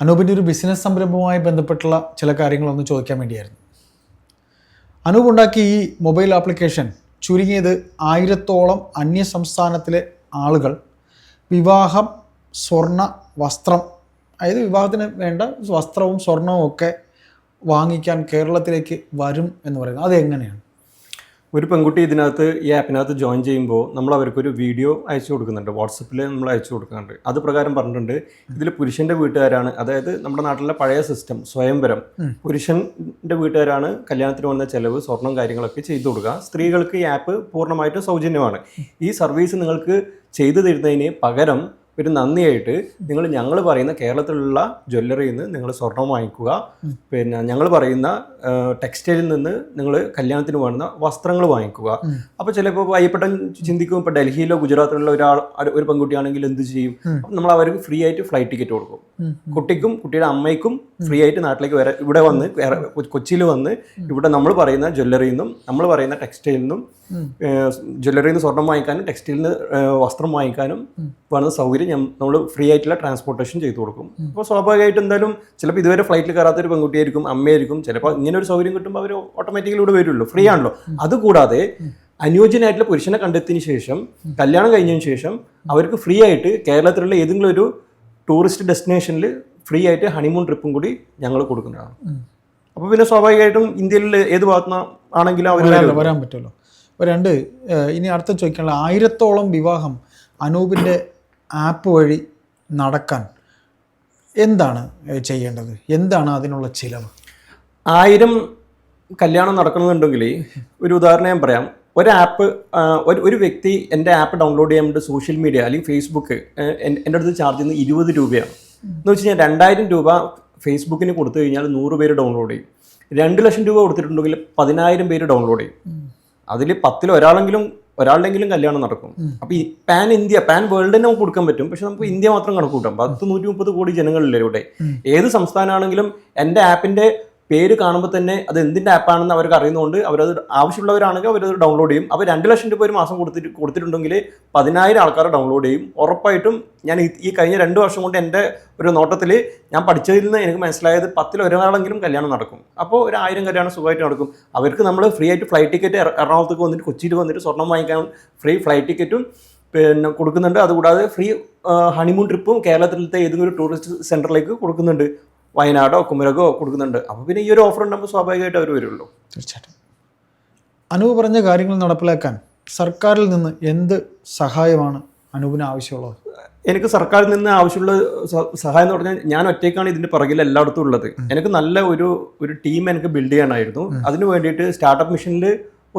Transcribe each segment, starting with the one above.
അനൂപിന്റെ ഒരു ബിസിനസ് സംരംഭവുമായി ബന്ധപ്പെട്ടുള്ള ചില കാര്യങ്ങളൊന്ന് ചോദിക്കാൻ വേണ്ടിയായിരുന്നു. അനൂപ് ഉണ്ടാക്കിയ ഈ മൊബൈൽ ആപ്ലിക്കേഷൻ ചുരുങ്ങിയത് ആയിരത്തോളം അന്യ സംസ്ഥാനത്തിലെ ആളുകൾ വിവാഹം സ്വർണ വസ്ത്രം അതായത് വിവാഹത്തിന് വേണ്ട വസ്ത്രവും സ്വർണവും ഒക്കെ വാങ്ങിക്കാൻ കേരളത്തിലേക്ക് വരും എന്ന് പറയുന്നത്. അത് എങ്ങനെയാണ് ഒരു പെൺകുട്ടി ഇതിനകത്ത് ഈ ആപ്പിനകത്ത് ജോയിൻ ചെയ്യുമ്പോൾ നമ്മൾ അവർക്കൊരു വീഡിയോ അയച്ചു കൊടുക്കുന്നുണ്ട്. വാട്സപ്പിൽ നമ്മൾ അയച്ചു കൊടുക്കുന്നുണ്ട്. അത് പ്രകാരം പറഞ്ഞിട്ടുണ്ട് ഇതിൽ പുരുഷന്റെ വീട്ടുകാരാണ് അതായത് നമ്മുടെ നാട്ടിലെ പഴയ സിസ്റ്റം സ്വയംവരം. പുരുഷന്റെ വീട്ടുകാരാണ് കല്യാണത്തിന് വന്ന ചെലവ് സ്വർണം കാര്യങ്ങളൊക്കെ ചെയ്തു കൊടുക്കുക. സ്ത്രീകൾക്ക് ഈ ആപ്പ് പൂർണമായിട്ടും സൗജന്യമാണ്. ഈ സർവീസ് നിങ്ങൾക്ക് ചെയ്തു തരുന്നതിന് പകരം ഒരു നന്ദിയായിട്ട് നിങ്ങൾ ഞങ്ങൾ പറയുന്ന കേരളത്തിലുള്ള ജ്വല്ലറിയിൽ നിന്ന് നിങ്ങൾ സ്വർണം വാങ്ങിക്കുക. പിന്നെ ഞങ്ങൾ പറയുന്ന ടെക്സ്റ്റൈലിൽ നിന്ന് നിങ്ങൾ കല്യാണത്തിന് വേണ്ടുന്ന വസ്ത്രങ്ങൾ വാങ്ങിക്കുക. അപ്പോൾ ചിലപ്പോൾ അയ്യപ്പെട്ടൻ ചിന്തിക്കും ഇപ്പോൾ ഡൽഹിയിലോ ഗുജറാത്തിലുള്ള ഒരാൾ ഒരു പെൺകുട്ടിയാണെങ്കിൽ എന്ത് ചെയ്യും? നമ്മൾ അവർക്ക് ഫ്രീ ആയിട്ട് ഫ്ലൈറ്റ് ടിക്കറ്റ് കൊടുക്കും. കുട്ടിക്കും കുട്ടിയുടെ അമ്മയ്ക്കും ഫ്രീ ആയിട്ട് നാട്ടിലേക്ക് വരാൻ ഇവിടെ വന്ന് കൊച്ചിയിൽ വന്ന് ഇവിടെ നമ്മൾ പറയുന്ന ജ്വല്ലറിയിൽ നിന്നും നമ്മൾ പറയുന്ന ടെക്സ്റ്റൈലിൽ നിന്നും ജ്വല്ലറിയിൽ നിന്ന് സ്വർണം വാങ്ങിക്കാനും ടെക്സ്റ്റൈലിൽ നിന്ന് വസ്ത്രം വാങ്ങിക്കാനും വേണ്ട സൗകര്യം നമ്മൾ ഫ്രീ ആയിട്ടുള്ള ട്രാൻസ്പോർട്ടേഷൻ ചെയ്തു കൊടുക്കും. അപ്പോൾ സ്വാഭാവികമായിട്ട് എന്തായാലും ചിലപ്പോൾ ഇതുവരെ ഫ്ലൈറ്റിൽ കയറാത്ത ഒരു പെൺകുട്ടിയായിരിക്കും അമ്മയായിരിക്കും ചിലപ്പോൾ ഇങ്ങനെ ഒരു സൗകര്യം കിട്ടുമ്പോൾ അവർ ഓട്ടോമാറ്റിക്കലി ഇവിടെ വരുമല്ലോ ഫ്രീ ആണല്ലോ. അതുകൂടാതെ അനുയോജ്യനായിട്ടുള്ള പുരുഷനെ കണ്ടെത്തിയതിന് ശേഷം കല്യാണം കഴിഞ്ഞതിന് ശേഷം അവർക്ക് ഫ്രീ ആയിട്ട് കേരളത്തിലുള്ള ഏതെങ്കിലും ഒരു ടൂറിസ്റ്റ് ഡെസ്റ്റിനേഷനിൽ ഫ്രീ ആയിട്ട് ഹണിമൂൺ ട്രിപ്പും കൂടി ഞങ്ങൾ കൊടുക്കുന്നതാണ്. അപ്പോൾ പിന്നെ സ്വാഭാവികമായിട്ടും ഇന്ത്യയിൽ ഏത് ഭാഗത്തുനിന്ന് ആണെങ്കിലും അവർ വരാൻ പറ്റുമല്ലോ. അപ്പോൾ രണ്ട് ഇനി അടുത്ത ചോദിക്കാനുള്ള ആയിരത്തോളം വിവാഹം അനൂപിന്റെ ആപ്പ് വഴി നടക്കാൻ എന്താണ് ചെയ്യേണ്ടത്? എന്താണ് അതിനുള്ള ചിലവ്? ആയിരം കല്യാണം നടക്കണമെന്നുണ്ടെങ്കിൽ ഒരു ഉദാഹരണം ഞാൻ പറയാം. ഒരു ആപ്പ് ഒരു ഒരു വ്യക്തി എന്റെ ആപ്പ് ഡൗൺലോഡ് ചെയ്യാൻ വേണ്ടി സോഷ്യൽ മീഡിയ അല്ലെങ്കിൽ ഫേസ്ബുക്ക് എന്റെ അടുത്ത് ചാർജ് ചെയ്യുന്നത് ഇരുപത് രൂപയാണ്. എന്ന് വെച്ച് കഴിഞ്ഞാൽ രണ്ടായിരം രൂപ ഫേസ്ബുക്കിന് കൊടുത്തു കഴിഞ്ഞാൽ നൂറ് പേര് ഡൗൺലോഡ് ചെയ്യും. രണ്ട് ലക്ഷം രൂപ കൊടുത്തിട്ടുണ്ടെങ്കിൽ പതിനായിരം പേര് ഡൗൺലോഡ് ചെയ്യും. അതിൽ പത്തിൽ ഒരാളെങ്കിലും ഒരാളുടെങ്കിലും കല്യാണം നടക്കും. അപ്പൊ ഈ പാൻ ഇന്ത്യ പാൻ വേൾഡിന് നമുക്ക് കൊടുക്കാൻ പറ്റും. പക്ഷെ നമുക്ക് ഇന്ത്യ മാത്രം കണക്ക് കൂട്ടാം പത്ത് നൂറ്റി മുപ്പത് കോടി ജനങ്ങളില്ലേ ഇവിടെ. ഏത് സംസ്ഥാനമാണെങ്കിലും എന്റെ ആപ്പിന്റെ പേര് കാണുമ്പോൾ തന്നെ അത് എന്തിന്റെ ആപ്പാണെന്ന് അവർക്ക് അറിയുന്നതുകൊണ്ട് അവരത് ആവശ്യമുള്ളവരാണെങ്കിൽ അവരത് ഡൗൺലോഡ് ചെയ്യും. അപ്പോൾ രണ്ട് ലക്ഷം രൂപ ഒരു മാസം കൊടുത്തിട്ട് കൊടുത്തിട്ടുണ്ടെങ്കിൽ പതിനായിരം ആൾക്കാർ ഡൗൺലോഡ് ചെയ്യും. ഉറപ്പായിട്ടും ഞാൻ ഈ- കഴിഞ്ഞ രണ്ട് വർഷം കൊണ്ട് എന്റെ ഒരു നോട്ടത്തിൽ ഞാൻ പഠിച്ചതിൽ നിന്ന് എനിക്ക് മനസ്സിലായത് പത്തിൽ ഒരാളെങ്കിലും കല്യാണം നടക്കും. അപ്പോൾ ഒരു ആയിരം കല്യാണം സുഖമായിട്ട് നടക്കും. അവർക്ക് നമ്മൾ ഫ്രീ ആയിട്ട് ഫ്ലൈറ്റ് ടിക്കറ്റ് എറണാകുളത്തേക്ക് വന്നിട്ട് കൊച്ചിയിൽ വന്നിട്ട് സ്വർണം വാങ്ങിക്കാൻ ഫ്രീ ഫ്ലൈറ്റ് ടിക്കറ്റും പിന്നെ കൊടുക്കുന്നുണ്ട്. അതുകൂടാതെ ഫ്രീ ഹണിമൂൺ ട്രിപ്പും കേരളത്തിലത്തെ ഏതെങ്കിലും ഒരു ടൂറിസ്റ്റ് സെന്ററിലേക്ക് കൊടുക്കുന്നുണ്ട്. വയനാടോ കുമരകോ കൊടുക്കുന്നുണ്ട്. അപ്പോൾ പിന്നെ ഈ ഒരു ഓഫർ ഉണ്ടാകുമ്പോൾ സ്വാഭാവികമായിട്ട് അവർ വരുള്ളൂ. തീർച്ചയായിട്ടും. അനൂപ് പറഞ്ഞ കാര്യങ്ങൾ നടപ്പിലാക്കാൻ സർക്കാരിൽ നിന്ന് എന്ത് സഹായമാണ് അനൂപിന് ആവശ്യമുള്ളത്? എനിക്ക് സർക്കാരിൽ നിന്ന് ആവശ്യമുള്ള സഹായം എന്ന് പറഞ്ഞാൽ ഞാൻ ഒറ്റയ്ക്കാണ് ഇതിന്റെ പുറകിൽ എല്ലായിടത്തും ഉള്ളത്. എനിക്ക് നല്ല ഒരു ഒരു ടീം എനിക്ക് ബിൽഡ് ചെയ്യാനായിരുന്നു. അതിന് വേണ്ടിയിട്ട് സ്റ്റാർട്ടപ്പ് മിഷനിൽ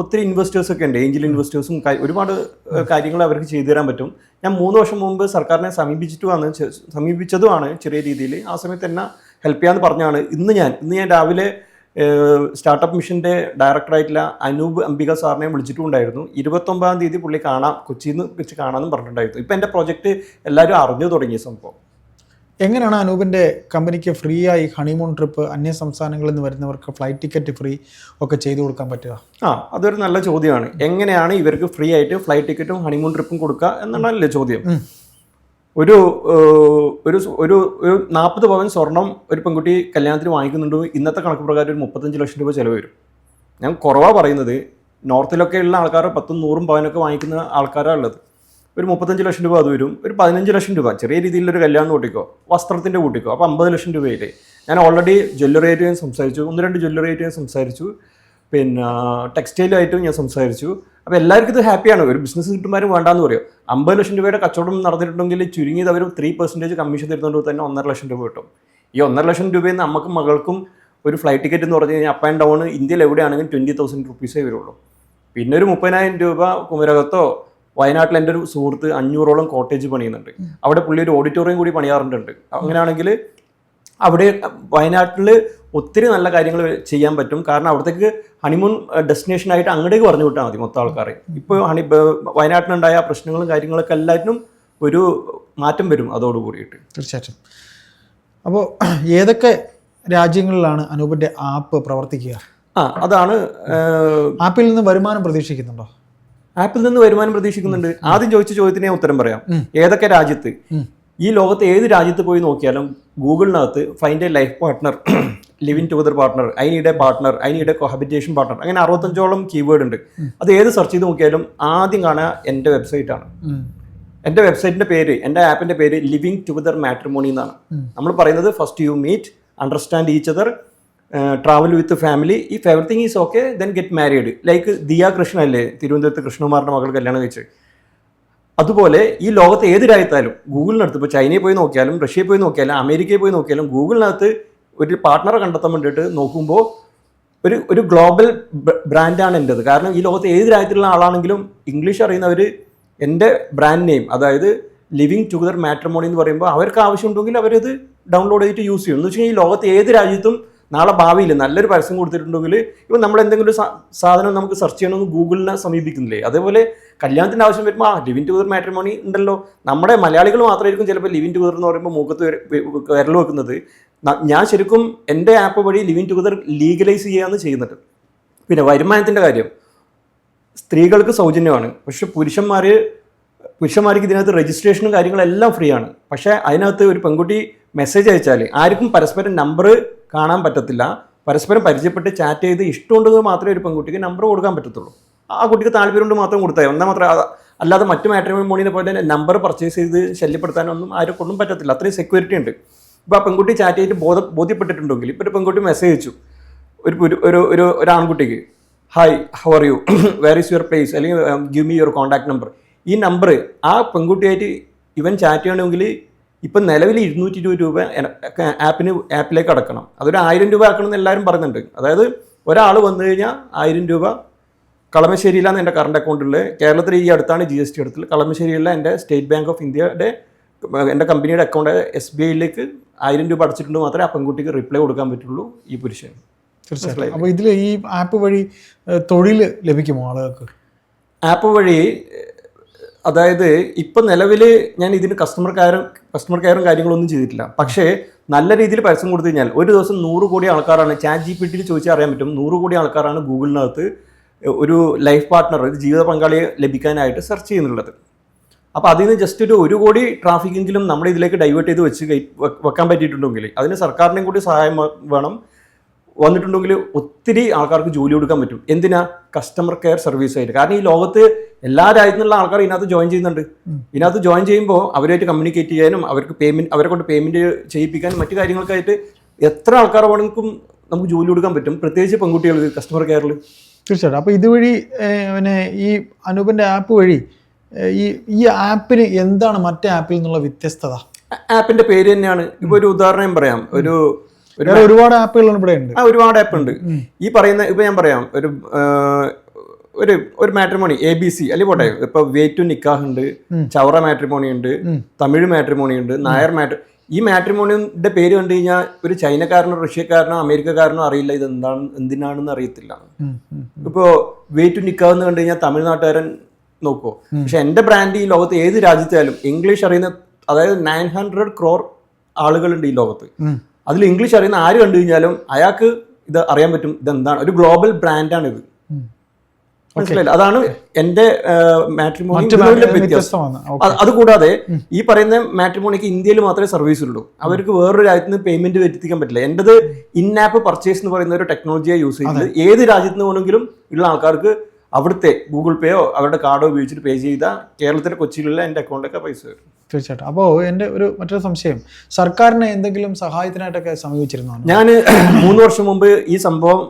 ഒത്തിരി ഇൻവെസ്റ്റേഴ്സ് ഒക്കെ ഉണ്ട്. ഏഞ്ചൽ ഇൻവെസ്റ്റേഴ്സും ഒരുപാട് കാര്യങ്ങൾ അവർക്ക് ചെയ്തു തരാൻ പറ്റും. ഞാൻ മൂന്ന് വർഷം മുമ്പ് സർക്കാരിനെ സമീപിച്ചിട്ടുമാണ് സമീപിച്ചതുമാണ് ചെറിയ രീതിയിൽ. ആ സമയത്ത് എന്നെ ഹെൽപ്പ് ചെയ്യാന്ന് പറഞ്ഞാണ്. ഇന്ന് ഞാൻ ഇന്ന് ഞാൻ രാവിലെ സ്റ്റാർട്ടപ്പ് മിഷന്റെ ഡയറക്ടറായിട്ടുള്ള അനൂപ് അംബിക സാറിനെ വിളിച്ചിട്ടുണ്ടായിരുന്നു. ഇരുപത്തൊമ്പതാം തീയതി പുള്ളി കാണാം കൊച്ചിയിൽ നിന്ന് വെച്ച് കാണാമെന്നും പറഞ്ഞിട്ടുണ്ടായിരുന്നു. ഇപ്പം എന്റെ പ്രോജക്റ്റ് എല്ലാവരും അറിഞ്ഞു തുടങ്ങിയ സംഭവം. എങ്ങനെയാണ് അനൂപിന്റെ കമ്പനിക്ക് ഫ്രീ ആയി ഹണിമൂൺ ട്രിപ്പ് അന്യ സംസ്ഥാനങ്ങളിൽ നിന്ന് വരുന്നവർക്ക് ഫ്ലൈറ്റ് ടിക്കറ്റ് ഫ്രീ ഒക്കെ ചെയ്തു കൊടുക്കാൻ പറ്റുക? ആ അതൊരു നല്ല ചോദ്യമാണ്. എങ്ങനെയാണ് ഇവർക്ക് ഫ്രീ ആയിട്ട് ഫ്ലൈറ്റ് ടിക്കറ്റും ഹണിമൂൺ ട്രിപ്പും കൊടുക്കുക എന്നാണല്ലേ ചോദ്യം? ഒരു ഒരു ഒരു ഒരു നാൽപ്പത് പവൻ സ്വർണം ഒരു പെൺകുട്ടി കല്യാണത്തിന് വാങ്ങിക്കുന്നുണ്ട്. ഇന്നത്തെ കണക്ക് പ്രകാരം ഒരു മുപ്പത്തഞ്ച് ലക്ഷം രൂപ ചിലവ് വരും. ഞാൻ കുറവാ പറയുന്നത്. നോർത്തിലൊക്കെ ഉള്ള ആൾക്കാർ പത്തും നൂറും പവനൊക്കെ വാങ്ങിക്കുന്ന ആൾക്കാരാണ് ഉള്ളത്. ഒരു മുപ്പത്തഞ്ച് ലക്ഷം രൂപ അത് വരും. ഒരു പതിനഞ്ച് ലക്ഷം രൂപ ചെറിയ രീതിയിലൊരു കല്യാണം കൂട്ടിക്കോ വസ്ത്രത്തിന്റെ കൂട്ടിക്കോ അപ്പോൾ അമ്പത് ലക്ഷം രൂപയില്ലേ? ഞാൻ ഓൾറെഡി ജ്വല്ലറി ആയിട്ട് ഞാൻ സംസാരിച്ചു. ഒന്ന് രണ്ട് ജ്വല്ലറി ആയിട്ട് ഞാൻ സംസാരിച്ചു. പിന്നെ ടെക്സ്റ്റൈലായിട്ടും ഞാൻ സംസാരിച്ചു. അപ്പോൾ എല്ലാവർക്കും ഇത് ഹാപ്പിയാണ്. ഒരു ബിസിനസ് കിട്ടുമാരും വേണ്ടാന്ന് പറയും. അമ്പത് ലക്ഷം രൂപയുടെ കച്ചവടം നടന്നിട്ടുണ്ടെങ്കിൽ ചുരുങ്ങിയത് അവർ ത്രീ പെർസെന്റേജ് കമ്മീഷൻ തരുന്നതുകൊണ്ട് തന്നെ ഒന്നര ലക്ഷം രൂപ കിട്ടും. ഈ ഒന്നര ലക്ഷം രൂപയിൽ നിന്ന് നമുക്കും മകൾക്കും ഒരു ഫ്ലൈറ്റ് ടിക്കറ്റ് എന്ന് പറഞ്ഞു കഴിഞ്ഞാൽ അപ്പ് ആൻഡ് ഡൗൺ ഇന്ത്യയിൽ എവിടെയാണെങ്കിലും ട്വന്റി തൗസൻഡ് റുപ്പീസേ വരുള്ളൂ. പിന്നെ ഒരു മുപ്പതിനായിരം രൂപ കുമരകത്തോ വയനാട്ടിൽ എന്റെ ഒരു സുഹൃത്ത് അഞ്ഞൂറോളം കോട്ടേജ് പണിയുന്നുണ്ട്. അവിടെ പുള്ളി ഒരു ഓഡിറ്റോറിയം കൂടി പണിയാറുണ്ട്. അങ്ങനെയാണെങ്കിൽ അവിടെ വയനാട്ടിൽ ഒത്തിരി നല്ല കാര്യങ്ങൾ ചെയ്യാൻ പറ്റും. കാരണം അവിടത്തേക്ക് ഹണിമൂൺ ഡെസ്റ്റിനേഷൻ ആയിട്ട് അങ്ങോട്ടേക്ക് പറഞ്ഞു വിട്ടാൽ മതി മൊത്തം ആൾക്കാരെ. ഇപ്പോൾ ഹണി വയനാട്ടിലുണ്ടായ പ്രശ്നങ്ങളും കാര്യങ്ങളൊക്കെ എല്ലാറ്റിനും ഒരു മാറ്റം വരും അതോട് കൂടിയിട്ട്. തീർച്ചയായിട്ടും. അപ്പോൾ ഏതൊക്കെ രാജ്യങ്ങളിലാണ് അനൂപിന്റെ ആപ്പ് പ്രവർത്തിക്കുക? ആ അതാണ് ആപ്പിൽ നിന്ന് വരുമാനം പ്രതീക്ഷിക്കുന്നുണ്ടോ? ആപ്പിൽ നിന്ന് വരുമാനം പ്രതീക്ഷിക്കുന്നുണ്ട്. ആദ്യം ചോദിച്ച ചോദ്യത്തിന് ഉത്തരം പറയാം. ഏതൊക്കെ രാജ്യത്ത്? ഈ ലോകത്ത് ഏത് രാജ്യത്ത് പോയി നോക്കിയാലും ഗൂഗിളിനകത്ത് find a life partner living together partner I need a partner I need a cohabitation partner അങ്ങനെ അറുപത്തഞ്ചോളം കീവേഡ് ഉണ്ട്. അത് ഏത് സെർച്ച് ചെയ്ത് നോക്കിയാലും ആദ്യം കാണുക എന്റെ വെബ്സൈറ്റാണ് ആണ്. എന്റെ വെബ്സൈറ്റിന്റെ പേര് എന്റെ ആപ്പിന്റെ പേര് ലിവിങ് ടുഗദർ മാട്രിമോണി എന്നാണ്. നമ്മൾ പറയുന്നത് first you meet understand each other travel with family if everything is okay then get married like Diya Krishna അല്ലേ തിരുവനന്തപുരത്ത് കൃഷ്ണകുമാറിന്റെ മകൾ കല്യാണം കഴിച്ച് അതുപോലെ ഈ ലോകത്ത് ഏത് രാജ്യത്തായാലും ഗൂഗിളിനടുത്ത് ഇപ്പോൾ ചൈനയിൽ പോയി നോക്കിയാലും റഷ്യയിൽ പോയി നോക്കിയാലും അമേരിക്കയിൽ പോയി നോക്കിയാലും ഗൂഗിളിനകത്ത് ഒരു പാർട്ട്ണറെ കണ്ടെത്താൻ വേണ്ടിയിട്ട് നോക്കുമ്പോൾ ഒരു ഒരു ഗ്ലോബൽ ബ്രാൻഡാണ് എന്റെത് കാരണം ഈ ലോകത്ത് ഏത് രാജ്യത്തിലുള്ള ആളാണെങ്കിലും ഇംഗ്ലീഷ് അറിയുന്നവർ എന്റെ ബ്രാൻഡ് നെയിം അതായത് ലിവിങ് ടുഗദർ മാട്രിമോണി എന്ന് പറയുമ്പോൾ അവർക്ക് ആവശ്യമുണ്ടെങ്കിൽ അവരത് ഡൗൺലോഡ് ചെയ്തിട്ട് യൂസ് ചെയ്യും. എന്ന് വെച്ച് കഴിഞ്ഞാൽ ഈ ലോകത്ത് ഏത് രാജ്യത്തും നാളെ ഭാവിയിൽ നല്ലൊരു പരസ്യം കൊടുത്തിട്ടുണ്ടെങ്കിൽ ഇപ്പം നമ്മൾ എന്തെങ്കിലും ഒരു സാധനം നമുക്ക് സെർച്ച് ചെയ്യണമെന്ന് ഗൂഗിളിനെ സമീപിക്കുന്നില്ലേ? അതേപോലെ കല്യാണത്തിന്റെ ആവശ്യം വരുമ്പോൾ ആ ലിവിൻ ടുഗദർ മാട്രിമോണി ഉണ്ടല്ലോ. നമ്മുടെ മലയാളികൾ മാത്രമായിരിക്കും ചിലപ്പോൾ ലിവിൻ ടുഗദർ എന്ന് പറയുമ്പോൾ വര- വിരൽ വെക്കുന്നത്. ഞാൻ ശരിക്കും എന്റെ ആപ്പ് വഴി ലിവിൻ ടുഗദർ ലീഗലൈസ് ചെയ്യാമെന്ന് ചെയ്യുന്നുണ്ട് പിന്നെ വരുമാനത്തിന്റെ കാര്യം. സ്ത്രീകൾക്ക് സൗജന്യമാണ്. പക്ഷെ പുരുഷന്മാർ പുരുഷന്മാർക്ക് ഇതിനകത്ത് രജിസ്ട്രേഷനും കാര്യങ്ങളെല്ലാം ഫ്രീ ആണ്. പക്ഷേ അതിനകത്ത് ഒരു പെൺകുട്ടി മെസ്സേജ് അയച്ചാൽ ആർക്കും പരസ്പരം നമ്പർ കാണാൻ പറ്റത്തില്ല. പരസ്പരം പരിചയപ്പെട്ട് ചാറ്റ് ചെയ്ത് ഇഷ്ടമുണ്ടെങ്കിൽ മാത്രമേ ഒരു പെൺകുട്ടിക്ക് നമ്പർ കൊടുക്കാൻ പറ്റത്തുള്ളൂ. ആ കുട്ടിക്ക് താല്പര്യമുണ്ട് മാത്രം കൊടുത്താൽ എന്നാൽ മാത്രം അല്ലാതെ മറ്റു മാട്രിമോണിനെ പോലെ തന്നെ നമ്പർ പർച്ചേസ് ചെയ്ത് ശല്യപ്പെടുത്താനൊന്നും ആരെക്കൊണ്ടും പറ്റത്തില്ല. അത്രയും സെക്യൂരിറ്റി ഉണ്ട്. ഇപ്പോൾ ആ പെൺകുട്ടി ചാറ്റ് ചെയ്തിട്ട് ബോധ ബോധ്യപ്പെട്ടിട്ടുണ്ടെങ്കിൽ ഇപ്പോൾ ഒരു പെൺകുട്ടി മെസ്സേജ് അയച്ചു. ഒരു ഒരു ഒരു ഒരു ആൺകുട്ടിക്ക് hi how are you where is your place അല്ലെങ്കിൽ give me your contact number ഈ നമ്പർ ആ പെൺകുട്ടിയായിട്ട് ഇവൻ ചാറ്റ് ചെയ്യണമെങ്കിൽ ഇപ്പം നിലവിൽ ഇരുന്നൂറ്റി ഇരുപത് രൂപ ആപ്പിന് ആപ്പിലേക്ക് അടക്കണം. അതൊരു ആയിരം രൂപ ആക്കണം എന്ന് എല്ലാവരും പറയുന്നുണ്ട് അതായത് ഒരാൾ വന്നു കഴിഞ്ഞാൽ ആയിരം രൂപ കളമശ്ശേരിയിലാണ് എന്റെ കറണ്ട് അക്കൗണ്ടിൽ കേരളത്തിൽ ഈ അടുത്താണ് ജി എസ് ടി എടുത്തത് കളമശ്ശേരിയിലെ എന്റെ സ്റ്റേറ്റ് ബാങ്ക് ഓഫ് ഇന്ത്യയുടെ എന്റെ കമ്പനിയുടെ അക്കൗണ്ട് എസ് ബി ഐയിലേക്ക് ആയിരം രൂപ അടച്ചിട്ടുണ്ട് മാത്രമേ ആ പെൺകുട്ടിക്ക് റിപ്ലൈ കൊടുക്കാൻ പറ്റുള്ളൂ ഈ പുരുഷൻ. തീർച്ചയായിട്ടും. അപ്പോൾ ഇതിൽ ഈ ആപ്പ് വഴി തൊഴിൽ ലഭിക്കുമോ ആളുകൾക്ക്? ആപ്പ് വഴി അതായത് ഇപ്പം നിലവിൽ ഞാൻ ഇതിന് കസ്റ്റമർ കെയറും കസ്റ്റമർ കെയറും കാര്യങ്ങളൊന്നും ചെയ്തിട്ടില്ല. പക്ഷേ നല്ല രീതിയിൽ പരസ്യം കൊടുത്തു കഴിഞ്ഞാൽ ഒരു ദിവസം നൂറ് കോടി ആൾക്കാരാണ് ചാറ്റ് ജി പി ടിയിൽ ചോദിച്ചാൽ അറിയാൻ പറ്റും. നൂറ് കോടി ആൾക്കാരാണ് ഗൂഗിളിനകത്ത് ഒരു ലൈഫ് പാർട്ട്ണർ ഒരു ജീവിത പങ്കാളിയെ ലഭിക്കാനായിട്ട് സെർച്ച് ചെയ്യുന്നുള്ളത്. അപ്പോൾ അതിൽ നിന്ന് ജസ്റ്റ് ഒരു ഒരു കോടി ട്രാഫിക്കെങ്കിലും നമ്മുടെ ഇതിലേക്ക് ഡൈവേർട്ട് ചെയ്ത് വെച്ച് വെക്കാൻ പറ്റിയിട്ടുണ്ടെങ്കിൽ അതിന് സർക്കാരിന്റെയും കൂടി സഹായം വേണം. വന്നിട്ടുണ്ടെങ്കിൽ ഒത്തിരി ആൾക്കാർക്ക് ജോലി കൊടുക്കാൻ പറ്റും. എന്തിനാ? കസ്റ്റമർ കെയർ സർവീസ് ആയിട്ട്. കാരണം ഈ ലോകത്ത് എല്ലാ രാജ്യത്തു നിന്നുള്ള ആൾക്കാർ ഇതിനകത്ത് ജോയിൻ ചെയ്യുന്നുണ്ട്. ഇതിനകത്ത് ജോയിൻ ചെയ്യുമ്പോൾ അവരുമായിട്ട് കമ്മ്യൂണിക്കേറ്റ് ചെയ്യാനും അവർക്ക് പേയ്മെന്റ് അവരെ കൊണ്ട് പേയ്മെന്റ് ചെയ്യിപ്പിക്കാനും മറ്റു കാര്യങ്ങൾക്കായിട്ട് എത്ര ആൾക്കാർ വേണമെങ്കിലും നമുക്ക് ജോലി കൊടുക്കാൻ പറ്റും. പ്രത്യേകിച്ച് പെൺകുട്ടികൾക്ക് കസ്റ്റമർ കെയറിൽ തീർച്ചയായിട്ടും. അപ്പോൾ ഇതുവഴി പിന്നെ ഈ അനൂപിന്റെ ആപ്പ് വഴി ഈ ഈ ആപ്പിന് എന്താണ് മറ്റേ ആപ്പിൽ നിന്നുള്ള വ്യത്യസ്തത? ആപ്പിന്റെ പേര് തന്നെയാണ്. ഇപ്പൊ ഒരു ഉദാഹരണം പറയാം. ഒരു ഒരു ഒരുപാട് ആപ്പുകൾ ഇവിടെ ഉണ്ട്. ആ ഒരുപാട് ആപ്പ് ഉണ്ട്. ഈ പറയുന്ന ഇപ്പൊ ഞാൻ പറയാം. ഒരു ഒരു ഒരു മാട്രിമോണി എ ബി സി അല്ലെങ്കിൽ പോട്ടെ? ഇപ്പൊ വേ ടു നിക്കാഹ് ഉണ്ട് ചവറ മാട്രിമോണി ഉണ്ട് തമിഴ് മാട്രിമോണി ഉണ്ട് നായർ മാട്രി ഈ മാട്രിമോണിയുടെ പേര് കണ്ടു കഴിഞ്ഞാൽ ഒരു ചൈനക്കാരനോ റഷ്യക്കാരനോ അമേരിക്കക്കാരനോ അറിയില്ല ഇത് എന്താണ് എന്തിനാണെന്ന് അറിയത്തില്ല. ഇപ്പോ വേ ടു നിക്കാഹ് എന്ന് കണ്ടു കഴിഞ്ഞാൽ തമിഴ്നാട്ടുകാരൻ നോക്കോ പക്ഷെ എന്റെ ബ്രാൻഡ് ഈ ലോകത്ത് ഏത് രാജ്യത്തായാലും ഇംഗ്ലീഷ് അറിയുന്ന അതായത് നയൻ ഹൺഡ്രഡ് ക്രോർ ആളുകളുണ്ട് ഈ ലോകത്ത്. അതിൽ ഇംഗ്ലീഷ് അറിയുന്ന ആര് കണ്ടു കഴിഞ്ഞാലും അയാൾക്ക് ഇത് അറിയാൻ പറ്റും ഇതെന്താണ് ഒരു ഗ്ലോബൽ ബ്രാൻഡാണ് ഇത്. മനസ്സിലായില്ല? അതാണ് എന്റെ മാട്രിമോണി അതുകൂടാതെ ഈ പറയുന്ന മാട്രിമോണിക്ക് ഇന്ത്യയിൽ മാത്രമേ സർവീസ് ഉള്ളൂ. അവർക്ക് വേറൊരു രാജ്യത്ത് നിന്ന് പേയ്മെന്റ് വരുത്തിക്കാൻ പറ്റില്ല. എന്റേത് ഇൻ ആപ്പ് പർച്ചേസ് എന്ന് പറയുന്ന ഒരു ടെക്നോളജിയെ യൂസ് ചെയ്യുന്നത്. ഏത് രാജ്യത്ത് നിന്ന് വേണമെങ്കിലും ഉള്ള ആൾക്കാർക്ക് അവിടുത്തെ ഗൂഗിൾ പേയോ അവരുടെ കാർഡോ ഉപയോഗിച്ചിട്ട് പേ ചെയ്താൽ കേരളത്തിലെ കൊച്ചിയിലുള്ള എന്റെ അക്കൗണ്ടൊക്കെ പൈസ വരും തീർച്ചയായിട്ടും. അപ്പോൾ എന്റെ ഒരു മറ്റൊരു സംശയം. സർക്കാരിനെ എന്തെങ്കിലും സഹായത്തിനായിട്ടൊക്കെ സമീപിച്ചിരുന്നോ? ഞാൻ മൂന്ന് വർഷം മുമ്പ് ഈ സംഭവം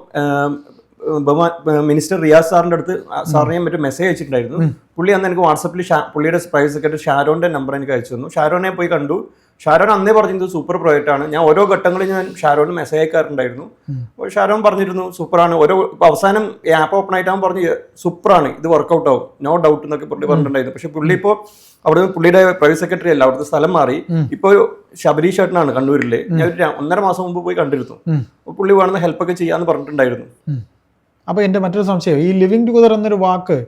മിനിസ്റ്റർ റിയാസ് സാറിന്റെ അടുത്ത് സാറിനെ മറ്റു മെസ്സേജ് അയച്ചിട്ടുണ്ടായിരുന്നു. പുള്ളി അന്ന് എനിക്ക് വാട്സപ്പിൽ പുള്ളിയുടെ പ്രൈവറ്റ് സെക്രട്ടറി ഷാരോന്റെ നമ്പർ എനിക്ക് അയച്ചു തന്നു. ഷാരോനെ പോയി കണ്ടു. ഷാരോൻ അന്നേ പറഞ്ഞത് സൂപ്പർ പ്രോജക്റ്റ് ആണ്. ഞാൻ ഓരോ ഘട്ടങ്ങളിൽ ഞാൻ ഷാരോന് മെസ്സേജ് അയക്കാറുണ്ടായിരുന്നു. അപ്പോൾ ഷാരോൻ പറഞ്ഞിരുന്നു സൂപ്പറാണ് ഓരോ അവസാനം ആപ്പ് ഓപ്പൺ ആയിട്ടാകും പറഞ്ഞ് സൂപ്പറാണ് ഇത് വർക്കൗട്ട് ആവും. നോ ഡൗട്ട് എന്നൊക്കെ പുള്ളി പറഞ്ഞിട്ടുണ്ടായിരുന്നു. പക്ഷെ പുള്ളി ഇപ്പോൾ അവിടെ നിന്ന് പുള്ളിയുടെ പ്രൈവറ്റ് സെക്രട്ടറി അല്ല അവിടുത്തെ സ്ഥലം മാറി. ഇപ്പോൾ ശബരീഷ് ചേട്ടനാണ് കണ്ണൂരിലെ. ഞാൻ ഒരു ഒന്നര മാസം മുമ്പ് പോയി കണ്ടിരുന്നു. പുള്ളി വേണമെന്ന് ഹെൽപ്പൊക്കെ ചെയ്യാമെന്ന് പറഞ്ഞിട്ടുണ്ടായിരുന്നു. അപ്പോൾ എന്റെ മറ്റൊരു സംശയം ഈ ലിവിങ് ടുഗദർ എന്നൊരു വാക്ക്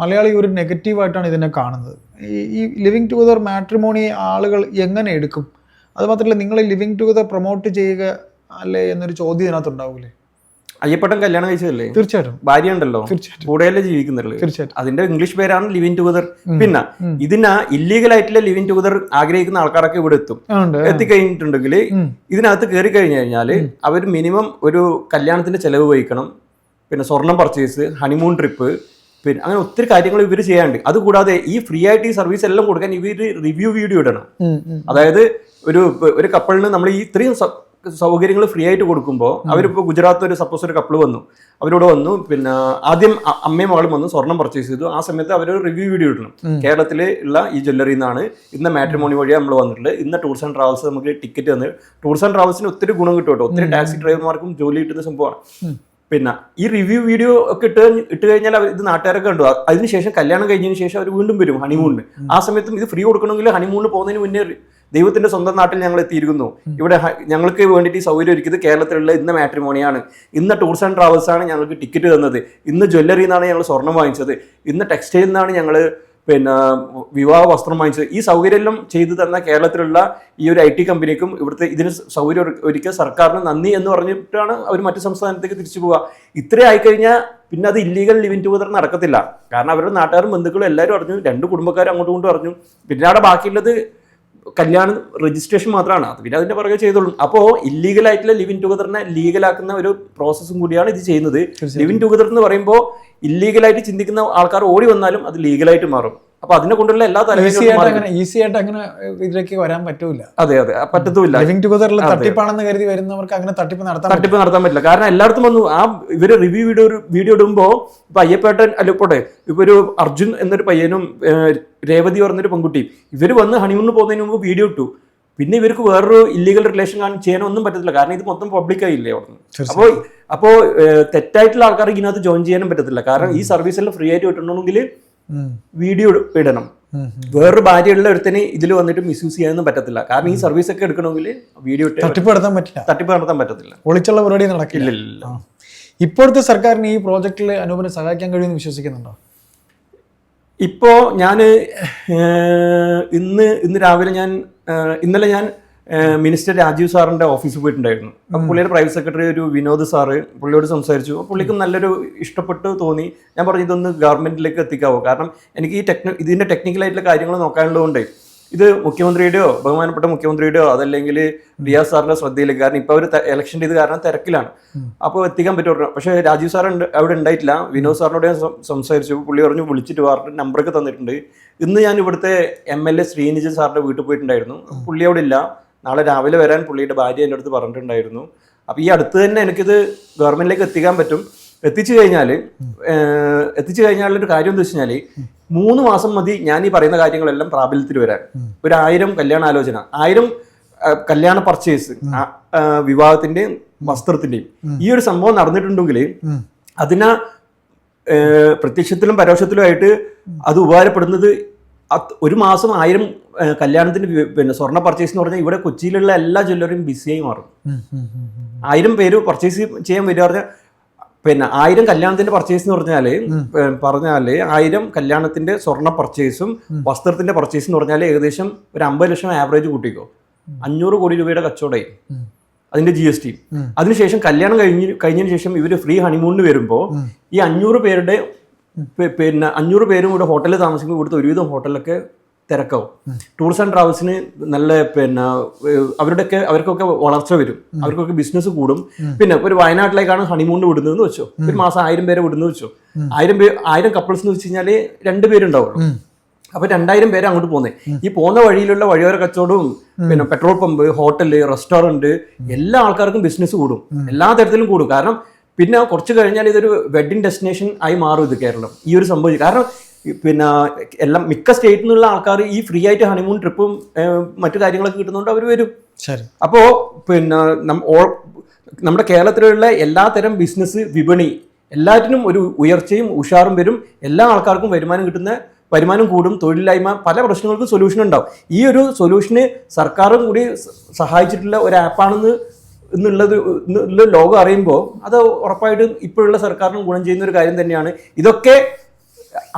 മലയാളി ഒരു നെഗറ്റീവായിട്ടാണ് ഇതിനെ കാണുന്നത്. ഈ ഈ ലിവിങ് ടുഗദർ മാട്രിമോണി ആളുകൾ എങ്ങനെ എടുക്കും? അതുമാത്രമല്ല നിങ്ങൾ ലിവിങ് ടുഗദർ പ്രൊമോട്ട് ചെയ്യുക അല്ലേ എന്നൊരു ചോദ്യം ഇതിനകത്ത് ഉണ്ടാവില്ലേ അയ്യപ്പട്ടൻ കല്യാണം കഴിച്ചതല്ലേ? തീർച്ചയായിട്ടും. ഭാര്യ ഉണ്ടല്ലോ. കൂടെയല്ലേ ജീവിക്കുന്നുള്ളൂ. തീർച്ചയായിട്ടും. അതിന്റെ ഇംഗ്ലീഷ് പേരാണ് ലിവിങ് ടുഗദർ പിന്നെ ഇതിനാ ഇല്ലീഗൽ ആയിട്ടുള്ള ലിവിങ് ടുഗദർ ആഗ്രഹിക്കുന്ന ആൾക്കാരൊക്കെ ഇവിടെ എത്തും? എത്തിക്കഴിഞ്ഞിട്ടുണ്ടെങ്കിൽ ഇതിനകത്ത് കയറി കഴിഞ്ഞു കഴിഞ്ഞാൽ അവർ മിനിമം ഒരു കല്യാണത്തിന്റെ ചെലവ് വഹിക്കണം. പിന്നെ സ്വർണം പർച്ചേസ് ഹണിമൂൺ ട്രിപ്പ് പിന്നെ അങ്ങനെ ഒത്തിരി കാര്യങ്ങൾ ഇവർ ചെയ്യാണ്ട് അതുകൂടാതെ ഈ ഫ്രീ ആയിട്ട് ഈ സർവീസ് എല്ലാം കൊടുക്കാൻ ഇവർ റിവ്യൂ വീഡിയോ ഇടണം. അതായത് ഒരു ഒരു കപ്പിളിന് നമ്മൾ ഈ ഇത്രയും സൗകര്യങ്ങൾ ഫ്രീ ആയിട്ട് കൊടുക്കുമ്പോൾ അവരിപ്പോൾ ഗുജറാത്ത് ഒരു സപ്പോസ് ഒരു കപ്പിൾ വന്നു. അവരോട് വന്നു പിന്നെ ആദ്യം അമ്മയും മകളും വന്നു സ്വർണം പർച്ചേസ് ചെയ്തു. ആ സമയത്ത് അവർ റിവ്യൂ വീഡിയോ ഇടണം. കേരളത്തിൽ ഉള്ള ഈ ജ്വല്ലറിയിൽ നിന്നാണ് ഇന്ന മാട്രിമോണി വഴിയാണ് നമ്മൾ വന്നിട്ടുള്ളത്. ഇന്ന ടൂർസ് ആൻഡ് ട്രാവൽസ് നമുക്ക് ടിക്കറ്റ് തന്നു. ടൂർസ് ആൻഡ് ട്രാവൽസിന് ഒത്തിരി ഗുണം കിട്ടും കേട്ടോ. ഒത്തിരി ടാക്സി ഡ്രൈവർമാർക്കും ജോലി കിട്ടുന്ന സംഭവമാണ്. പിന്നെ ഈ റിവ്യൂ വീഡിയോ ഒക്കെ ഇട്ട് ഇട്ട് കഴിഞ്ഞാൽ അവർ ഇത് നാട്ടുകാരൊക്കെ കണ്ടു. അതിനുശേഷം കല്യാണം കഴിഞ്ഞതിന് ശേഷം അവർ വീണ്ടും വരും ഹണിമൂണിന് ആ സമയത്തും ഇത് ഫ്രീ കൊടുക്കണമെങ്കിൽ ഹണിമൂണിന് പോകുന്നതിന് മുന്നേ ദൈവത്തിന്റെ സ്വന്തം നാട്ടിൽ ഞങ്ങൾ എത്തിയിരിക്കുന്നു. ഇവിടെ ഞങ്ങൾക്ക് വേണ്ടിയിട്ട് ഈ സൗകര്യം ഒരുക്കിയത് കേരളത്തിലുള്ള ഇന്ന മാട്രിമോണിയാണ് ഇന്ന് ടൂർസ് ആൻഡ് ട്രാവൽസ് ആണ് ഞങ്ങൾക്ക് ടിക്കറ്റ് തന്നത്. ഇന്ന് ജ്വല്ലറിയിൽ നിന്നാണ് ഞങ്ങൾ സ്വർണം വാങ്ങിച്ചത്. ഇന്ന് ടെക്സ്റ്റൈലിൽ നിന്നാണ് ഞങ്ങൾ പിന്നെ വിവാഹ വസ്ത്രം വാങ്ങിച്ചത് ഈ സൗകര്യമെല്ലാം ചെയ്തു തന്ന കേരളത്തിലുള്ള ഈ ഒരു ഐ ടി കമ്പനിക്കും ഇവിടുത്തെ ഇതിന് സൗകര്യം ഒരു- ഒരുക്കിയ സർക്കാരിന് നന്ദി എന്ന് പറഞ്ഞിട്ടാണ് അവർ മറ്റു സംസ്ഥാനത്തേക്ക് തിരിച്ചു പോവുക. ഇത്രേ ആയിക്കഴിഞ്ഞാൽ പിന്നെ അത് ഇല്ലീഗൽ ലിവിൻ ടുഗദർ നടക്കത്തില്ല. കാരണം അവരുടെ നാട്ടുകാരും ബന്ധുക്കളും എല്ലാവരും അറിഞ്ഞു. രണ്ട് കുടുംബക്കാരും അങ്ങോട്ടും ഇങ്ങോട്ടും അറിഞ്ഞു. പിന്നെ അവിടെ ബാക്കിയുള്ളത് കല്യാണം രജിസ്ട്രേഷൻ മാത്രമാണ് അത് പിന്നെ അതിന്റെ പുറകെ ചെയ്തോളും. അപ്പോൾ ഇല്ലീഗൽ ആയിട്ടുള്ള ലിവിൻ ടുഗദറിനെ ലീഗലാക്കുന്ന ഒരു പ്രോസസ്സും കൂടിയാണ് ഇത് ചെയ്യുന്നത്. ലിവിൻ ടുഗദർ എന്ന് പറയുമ്പോൾ ഇല്ലീഗലായിട്ട് ചിന്തിക്കുന്ന ആൾക്കാർ ഓടി വന്നാലും അത് ലീഗലായിട്ട് മാറും. അപ്പൊ അതിനെ കൊണ്ടുള്ള എല്ലാ ഈസി ആയിട്ട് അങ്ങനെ ഈസി ആയിട്ട് അങ്ങനെ ഇതിലേക്ക് വരാൻ പറ്റൂല. അതെ അതെ. പറ്റത്തുമില്ല. ലിവിംഗ് ടുഗദറിൽ. തട്ടിപ്പാണെന്ന് കരുതി വരുന്നവർക്ക് അങ്ങനെ തട്ടിപ്പ് നടത്താൻ തട്ടിപ്പ് നടത്താൻ പറ്റില്ല. കാരണം എല്ലായിടത്തും വന്നു. ആ ഇവർ റിവ്യൂ വീഡിയോ ഒരു വീഡിയോ ഇടുമ്പോ ഇപ്പൊ അയ്യപ്പേട്ടൻ അല്ല പോട്ടെ. ഇപ്പൊ ഒരു അർജുൻ എന്നൊരു പയ്യനും രേവതി പറഞ്ഞൊരു പെൺകുട്ടി. ഇവർ വന്ന് ഹണിമൂണിന് പോകുന്നതിന് മുമ്പ് വീഡിയോ ഇട്ടു. പിന്നെ ഇവർക്ക് വേറൊരു ഇല്ലീഗൽ റിലേഷൻ കാണാൻ ചെയ്യാനൊന്നും പറ്റത്തില്ല. കാരണം ഇത് മൊത്തം പബ്ലിക് ആയില്ലേ അവിടെ. അപ്പോൾ അപ്പോൾ തെറ്റായിട്ടുള്ള ആൾക്കാർക്ക് ഇതിനകത്ത് ജോയിൻ ചെയ്യാനും പറ്റത്തില്ല. കാരണം ഈ സർവീസ് എല്ലാം ഫ്രീ ആയിട്ട് കിട്ടണമെങ്കിൽ വീഡിയോ ഇടണം. വേറൊരു ഭാര്യയുള്ള ഒരുത്തിന് ഇതിൽ വന്നിട്ട് മിസ്യൂസ് ചെയ്യാനൊന്നും പറ്റത്തില്ല. കാരണം ഈ സർവീസ് ഒക്കെ എടുക്കണമെങ്കിൽ വീഡിയോ തട്ടിപ്പ് നടത്താൻ പറ്റില്ല. തട്ടിപ്പ് നടത്താൻ പറ്റത്തില്ല. ഒളിച്ചുള്ള പരിപാടി നടക്കില്ല. ഇപ്പോഴത്തെ സർക്കാരിന് ഈ പ്രോജക്റ്റിൽ അനൂപിനെ സഹായിക്കാൻ കഴിയുമെന്ന് വിശ്വസിക്കുന്നുണ്ടോ? ഇപ്പോ ഞാൻ ഇന്ന് ഇന്ന് രാവിലെ ഞാൻ ഇന്നലെ ഞാൻ മിനിസ്റ്റർ രാജീവ് സാറിന്റെ ഓഫീസിൽ പോയിട്ടുണ്ടായിരുന്നു. അപ്പോൾ പുള്ളിയുടെ പ്രൈവറ്റ് സെക്രട്ടറി ഒരു വിനോദ് സാറ് പുള്ളിയോട് സംസാരിച്ചു. അപ്പോൾ പുള്ളിക്കും നല്ലൊരു ഇഷ്ടപ്പെട്ടു തോന്നി. ഞാൻ പറഞ്ഞു ഇതൊന്ന് ഗവൺമെന്റിലേക്ക് എത്തിക്കാവോ? കാരണം എനിക്ക് ഈ ടെക്നി ഇതിന്റെ ടെക്നിക്കലായിട്ടുള്ള കാര്യങ്ങൾ നോക്കാനുള്ളതുകൊണ്ട് ഇത് മുഖ്യമന്ത്രിയുടെയോ ബഹുമാനപ്പെട്ട മുഖ്യമന്ത്രിയുടെയോ അതല്ലെങ്കിൽ റിയാസ് സാറിന്റെ ശ്രദ്ധയിലേക്ക്. കാരണം ഇപ്പൊ അവർ ഇലക്ഷന്റെ ഇത് കാരണം തിരക്കിലാണ്. അപ്പോൾ എത്തിക്കാൻ പറ്റുമോ പക്ഷേ രാജീവ് സാർ അവിടെ ഉണ്ടായിട്ടില്ല. വിനോദ് സാറിനോട് ഞാൻ സംസാരിച്ചു. പുള്ളി പറഞ്ഞു വിളിച്ചിട്ട് വാറിന്റെ നമ്പറൊക്കെ തന്നിട്ടുണ്ട്. ഇന്ന് ഞാൻ ഇവിടുത്തെ എം എൽ എ ശ്രീനിജൻ സാറിന്റെ വീട്ടിൽ പോയിട്ടുണ്ടായിരുന്നു. പുള്ളി അവിടെ ഇല്ല. നാളെ രാവിലെ വരാൻ പുള്ളിയുടെ ഭാര്യ എന്റെ അടുത്ത് പറഞ്ഞിട്ടുണ്ടായിരുന്നു. അപ്പോൾ ഈ അടുത്ത് തന്നെ എനിക്കിത് ഗവൺമെന്റിലേക്ക് എത്തിക്കാൻ പറ്റും. എത്തിച്ചു കഴിഞ്ഞാൽ എത്തിച്ചു കഴിഞ്ഞാൽ ഒരു കാര്യം എന്താ വെച്ചാൽ കഴിഞ്ഞാൽ മൂന്ന് മാസം മതി ഞാൻ ഈ പറയുന്ന കാര്യങ്ങളെല്ലാം പ്രാബല്യത്തിൽ വരാൻ. ഒരു ആയിരം കല്യാണ ആലോചന ആയിരം കല്യാണ പർച്ചേസ് വിവാഹത്തിന്റെയും വസ്ത്രത്തിന്റെയും ഈ ഒരു സംഭവം നടന്നിട്ടുണ്ടെങ്കിൽ അതിനാ പ്രത്യക്ഷത്തിലും പരോക്ഷത്തിലുമായിട്ട് അത് ഉപകാരപ്പെടുന്നത് ഒരു മാസം ആയിരം കല്യാണത്തിന്റെ കല്യാണത്തിന് പിന്നെ സ്വർണ പർച്ചേസ് എന്ന് പറഞ്ഞാൽ ഇവിടെ കൊച്ചിയിലുള്ള എല്ലാ ജ്വല്ലറിയും ബിസിയായി മാറും. ആയിരം പേര് പർച്ചേസ് ചെയ്യാൻ വരിക പറഞ്ഞാൽ പിന്നെ ആയിരം കല്യാണത്തിന്റെ പർച്ചേസ് എന്ന് പറഞ്ഞാൽ പറഞ്ഞാൽ ആയിരം കല്യാണത്തിന്റെ സ്വർണ പർച്ചേസും വസ്ത്രത്തിന്റെ പർച്ചേസ് എന്ന് പറഞ്ഞാൽ ഏകദേശം ഒരു അമ്പത് ലക്ഷം ആവറേജ് കൂട്ടിക്കോ. അഞ്ഞൂറ് കോടി രൂപയുടെ കച്ചവടമായി അതിന്റെ ജി എസ് ടി അതിനുശേഷം കല്യാണം കഴിഞ്ഞ് കഴിഞ്ഞതിന് ശേഷം ഇവർ ഫ്രീ ഹണിമൂണിന് വരുമ്പോൾ ഈ അഞ്ഞൂറ് പേരുടെ പിന്നെ അഞ്ഞൂറ് പേരും കൂടെ ഹോട്ടലിൽ താമസിക്കുമ്പോൾ ഇവിടുത്തെ ഒരുവിധം ഹോട്ടലൊക്കെ തിരക്കാവും. ടൂറിസ്റ്റ് ആൻഡ് ട്രാവൽസിന് നല്ല പിന്നെ അവരുടെയൊക്കെ അവർക്കൊക്കെ വളർച്ച വരും. അവർക്കൊക്കെ ബിസിനസ് കൂടും. പിന്നെ ഒരു വയനാട്ടിലേക്കാണ് ഹണിമൂണിന് വിടുന്നതെന്ന് വെച്ചോ. ഒരു മാസം ആയിരം പേരെ വിടുന്നത് വെച്ചോ. ആയിരം പേര് ആയിരം കപ്പിൾസ് എന്ന് വെച്ച് കഴിഞ്ഞാൽ രണ്ട് പേരുണ്ടാവുള്ളൂ. അപ്പൊ രണ്ടായിരം പേര് അങ്ങോട്ട് പോകുന്നത് ഈ പോകുന്ന വഴിയിലുള്ള വഴിയോര കച്ചവടവും പിന്നെ പെട്രോൾ പമ്പ് ഹോട്ടൽ റെസ്റ്റോറന്റ് എല്ലാ ആൾക്കാർക്കും ബിസിനസ് കൂടും. എല്ലാ തരത്തിലും കൂടും. കാരണം പിന്നെ കുറച്ച് കഴിഞ്ഞാൽ ഇതൊരു വെഡിങ് ഡെസ്റ്റിനേഷൻ ആയി മാറും ഇത് കേരളം. ഈ ഒരു സംഭവം കാരണം പിന്നെ എല്ലാം മിക്ക സ്റ്റേറ്റിൽ നിന്നുള്ള ആൾക്കാർ ഈ ഫ്രീ ആയിട്ട് ഹണിമൂൺ ട്രിപ്പും മറ്റു കാര്യങ്ങളൊക്കെ കിട്ടുന്നതുകൊണ്ട് അവർ വരും. ശരി. അപ്പോൾ പിന്നെ നമ്മുടെ കേരളത്തിലുള്ള എല്ലാത്തരം ബിസിനസ് വിപണി എല്ലാറ്റിനും ഒരു ഉയർച്ചയും ഉഷാറും വരും. എല്ലാ ആൾക്കാർക്കും വരുമാനം കിട്ടുന്ന വരുമാനം കൂടും തൊഴിലില്ലായ്മ പല പ്രശ്നങ്ങൾക്കും സൊല്യൂഷൻ ഉണ്ടാവും. ഈ ഒരു സൊല്യൂഷന് സർക്കാരും കൂടി സഹായിച്ചിട്ടുള്ള ഒരു ആപ്പാണെന്ന് എന്നുള്ളത് എന്നുള്ള ലോകം അറിയുമ്പോൾ അത് ഉറപ്പായിട്ടും ഇപ്പോഴുള്ള സർക്കാരിനും ഗുണം ചെയ്യുന്ന ഒരു കാര്യം തന്നെയാണ്. ഇതൊക്കെ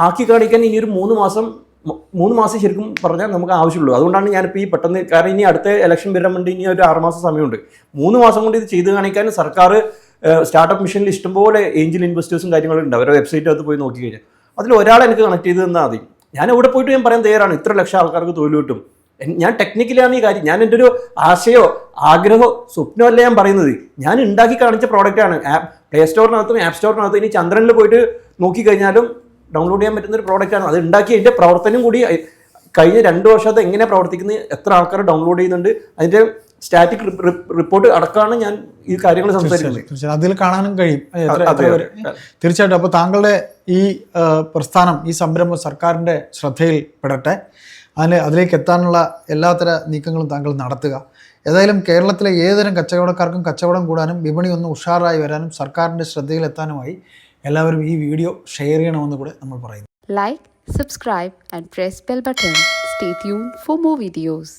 ആക്കി കാണിക്കാൻ ഇനി ഒരു മൂന്ന് മാസം മൂന്ന് മാസം ശരിക്കും പറഞ്ഞാൽ നമുക്ക് ആവശ്യമുള്ളൂ. അതുകൊണ്ടാണ് ഞാനിപ്പോൾ ഈ പെട്ടെന്ന് കാരണം ഇനി അടുത്ത ഇലക്ഷൻ വരാൻ വേണ്ടി ഇനി ഒരു ആറുമാസം സമയമുണ്ട്. മൂന്ന് മാസം കൊണ്ട് ഇത് ചെയ്ത് കാണിക്കാൻ സർക്കാർ സ്റ്റാർട്ടപ്പ് മിഷനിൽ ഇഷ്ടംപോലെ ഏഞ്ചൽ ഇൻവെസ്റ്റേഴ്സും കാര്യങ്ങളും ഉണ്ട്. അവരുടെ വെബ്സൈറ്റ് അത് പോയി നോക്കി കഴിഞ്ഞാൽ അതിൽ ഒരാൾ എനിക്ക് കണക്ട് ചെയ്ത് തന്നാൽ മതി. ഞാൻ എവിടെ പോയിട്ട് ഞാൻ പറയാൻ തയ്യാറാണ്. ഇത്ര ലക്ഷം ആൾക്കാർക്ക് തൊഴിൽ കിട്ടും. ഞാൻ ടെക്നിക്കലാണ് ഈ കാര്യം. ഞാൻ എന്റെ ഒരു ആശയോ ആഗ്രഹമോ സ്വപ്നമല്ല ഞാൻ പറയുന്നത്. ഞാൻ ഉണ്ടാക്കി കാണിച്ച പ്രോഡക്റ്റാണ് ആപ്പ് പ്ലേ സ്റ്റോറിനകത്തും ആപ്പ് സ്റ്റോറിനകത്തും ഇനി ചന്ദ്രനിൽ പോയിട്ട് നോക്കിക്കഴിഞ്ഞാലും ഡൗൺലോഡ് ചെയ്യാൻ പറ്റുന്ന ഒരു പ്രോഡക്റ്റാണ് അത് ഉണ്ടാക്കി അതിന്റെ പ്രവർത്തനം കൂടി കഴിഞ്ഞ രണ്ട് വർഷത്തെ എങ്ങനെ പ്രവർത്തിക്കുന്നത് എത്ര ആൾക്കാർ ഡൗൺലോഡ് ചെയ്യുന്നുണ്ട് അതിന്റെ സ്റ്റാറ്റിക് റിപ്പോർട്ട് അടക്കമാണ് ഞാൻ ഈ കാര്യങ്ങൾ സംസാരിക്കുന്നത്. അതിൽ കാണാനും കഴിയും. തീർച്ചയായിട്ടും. അപ്പോൾ താങ്കളുടെ ഈ പ്രസ്ഥാനം ഈ സംരംഭം സർക്കാരിന്റെ ശ്രദ്ധയിൽ പെടട്ടെ. അതിന് അതിലേക്ക് എത്താനുള്ള എല്ലാത്തര നീക്കങ്ങളും താങ്കൾ നടത്തുക. ഏതായാലും കേരളത്തിലെ ഏതുതരം കച്ചവടക്കാർക്കും കച്ചവടം കൂടാനും വിപണി ഒന്ന് ഉഷാറായി വരാനും സർക്കാരിന്റെ ശ്രദ്ധയിലെത്താനുമായി എല്ലാവരും ഈ വീഡിയോ ഷെയർ ചെയ്യണമെന്ന് കൂടെ നമ്മൾ പറയുന്നു. Like subscribe and press bell button stay tune for more videos.